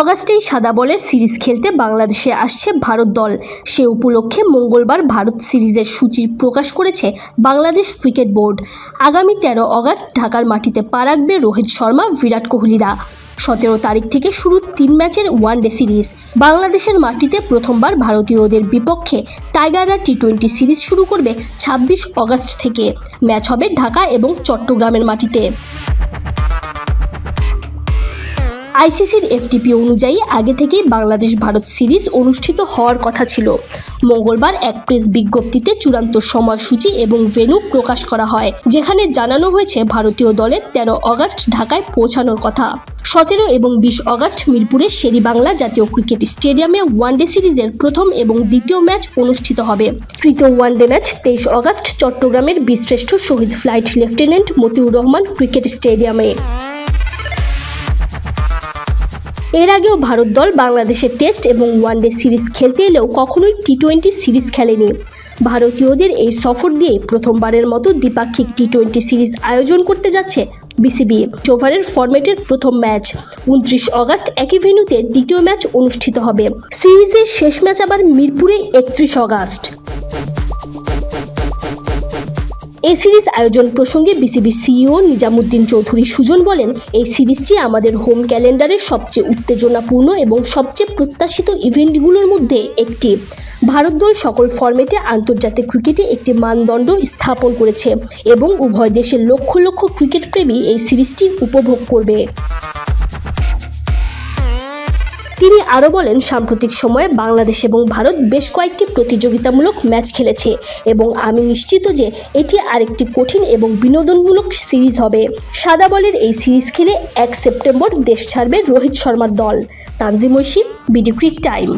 অগাস্টেই সাদা বলের সিরিজ খেলতে বাংলাদেশে আসছে ভারত দল। সে উপলক্ষে মঙ্গলবার ভারত সিরিজের সূচি প্রকাশ করেছে বাংলাদেশ ক্রিকেট বোর্ড। আগামী তেরো অগাস্ট ঢাকার মাটিতে পা রাখবে রোহিত শর্মা, বিরাট কোহলিরা। সতেরো তারিখ থেকে শুরু তিন ম্যাচের ওয়ানডে সিরিজ। বাংলাদেশের মাটিতে প্রথমবার ভারতীয়দের বিপক্ষে টাইগাররা টি টোয়েন্টি সিরিজ শুরু করবে ছাব্বিশ অগাস্ট থেকে। ম্যাচ হবে ঢাকা এবং চট্টগ্রামের মাটিতে। আইসিসির এফটিপি অনুযায়ী আগে থেকেই বাংলাদেশ ভারত সিরিজ অনুষ্ঠিত হওয়ার কথা ছিল। মঙ্গলবার এক প্রেস বিজ্ঞপ্তিতে চূড়ান্ত সময়সূচি এবং ভেন্যু প্রকাশ করা হয়, যেখানে জানানো হয়েছে ভারতীয় দলের তেরো অগাস্ট ঢাকায় পৌঁছানোর কথা। সতেরো এবং বিশ অগাস্ট মিরপুরের শেরিবাংলা জাতীয় ক্রিকেট স্টেডিয়ামে ওয়ানডে সিরিজের প্রথম এবং দ্বিতীয় ম্যাচ অনুষ্ঠিত হবে। তৃতীয় ওয়ানডে ম্যাচ তেইশ অগাস্ট চট্টগ্রামের বীরশ্রেষ্ঠ শহীদ flight lieutenant Motiur Rahman cricket স্টেডিয়ামে। এর আগেও ভারত দল বাংলাদেশের টেস্ট এবং ওয়ানডে সিরিজ খেলতে এলেও কখনোই টি টোয়েন্টি সিরিজ খেলেনি। ভারতীয়দের এই সফর দিয়ে প্রথমবারের মতো দ্বিপাক্ষিক টি টোয়েন্টি সিরিজ আয়োজন করতে যাচ্ছে বিসিবি। ওভারের ফরম্যাটের প্রথম ম্যাচ। উনত্রিশ অগাস্ট একই ভেন্যুতে দ্বিতীয় ম্যাচ অনুষ্ঠিত হবে। সিরিজের শেষ ম্যাচ আবার মিরপুরে একত্রিশ অগাস্ট। এই সিরিজ আয়োজন প্রসঙ্গে বিসিবির সিইও নিজামুদ্দিন চৌধুরী সুজন বলেন, এই সিরিজটি আমাদের হোম ক্যালেন্ডারের সবচেয়ে উত্তেজনাপূর্ণ এবং সবচেয়ে প্রত্যাশিত ইভেন্টগুলোর মধ্যে একটি। ভারত দল সকল ফরম্যাটে আন্তর্জাতিক ক্রিকেটে একটি মানদণ্ড স্থাপন করেছে এবং উভয় দেশের লক্ষ লক্ষ ক্রিকেট প্রেমী এই সিরিজটি উপভোগ করবে। তিনি আরও বলেন, সাম্প্রতিক সময়ে বাংলাদেশ এবং ভারত বেশ কয়েকটি প্রতিযোগিতামূলক ম্যাচ খেলেছে এবং আমি নিশ্চিত যে এটি আরেকটি কঠিন এবং বিনোদনমূলক সিরিজ হবে। সাদা বলের এই সিরিজ খেলে এক সেপ্টেম্বর দেশ ছাড়বে রোহিত শর্মার দল। Tanjim Oishi, BD Crick Time.